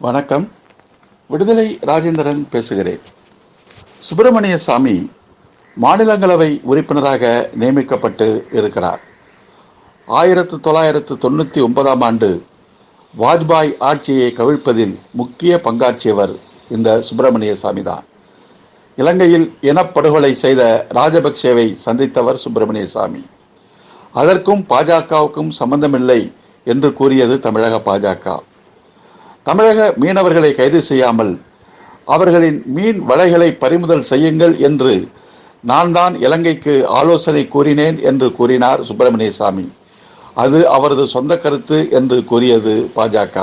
வணக்கம். விடுதலை ராஜேந்திரன் பேசுகிறேன். சுப்பிரமணிய சாமி மாநிலங்களவை உறுப்பினராக நியமிக்கப்பட்டு இருக்கிறார். ஆயிரத்து தொள்ளாயிரத்து தொண்ணூற்றி ஒன்பதாம் ஆண்டு வாஜ்பாய் ஆட்சியை கவிழ்ப்பதில் முக்கிய பங்காற்றியவர் இந்த சுப்பிரமணிய சாமி தான் இலங்கையில் இனப்படுகொலை செய்த ராஜபக்சேவை சந்தித்தவர் சுப்பிரமணிய சாமி. அதற்கும் பாஜகவுக்கும் சம்பந்தமில்லை என்று கூறியது தமிழக பாஜக. தமிழக மீனவர்களை கைது செய்யாமல் அவர்களின் மீன் வலைகளை பறிமுதல் செய்யுங்கள் என்று நான் தான் இலங்கைக்கு ஆலோசனை கூறினேன் என்று கூறினார் சுப்பிரமணிய சாமி. அது அவரது சொந்த கருத்து என்று கூறியது பாஜக.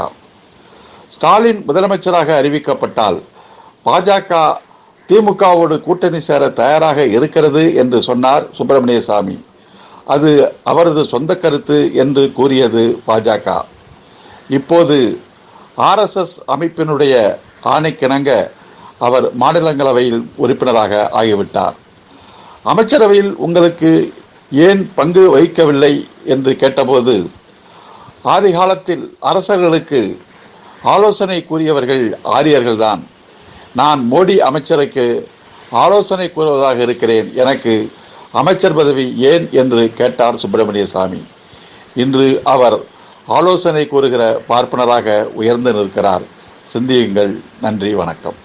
ஸ்டாலின் முதலமைச்சராக அறிவிக்கப்பட்டால் பாஜக திமுகவோடு கூட்டணி சேர தயாராக இருக்கிறது என்று சொன்னார் சுப்பிரமணிய சாமி. அது அவரது சொந்த கருத்து என்று கூறியது பாஜக. இப்போது ஆர்எஸ்எஸ் அமைப்பினுடைய ஆணைக்கிணங்க அவர் மாநிலங்களவையில் உறுப்பினராக ஆகிவிட்டார். அமைச்சரவையில் உங்களுக்கு ஏன் பங்கு வகிக்கவில்லை என்று கேட்டபோது ஆதி காலத்தில் அரசர்களுக்கு ஆலோசனை கூறியவர்கள் ஆரியர்கள்தான். நான் மோடி அமைச்சருக்கு ஆலோசனை கூறுவதாக இருக்கிறேன். எனக்கு அமைச்சர் பதவி ஏன் என்று கேட்டார் சுப்பிரமணிய சாமி இன்று அவர் ஆலோசனை கூறுகிற பார்ப்பனராக உயர்ந்து நிற்கிறார். சிந்தியுங்கள். நன்றி வணக்கம்.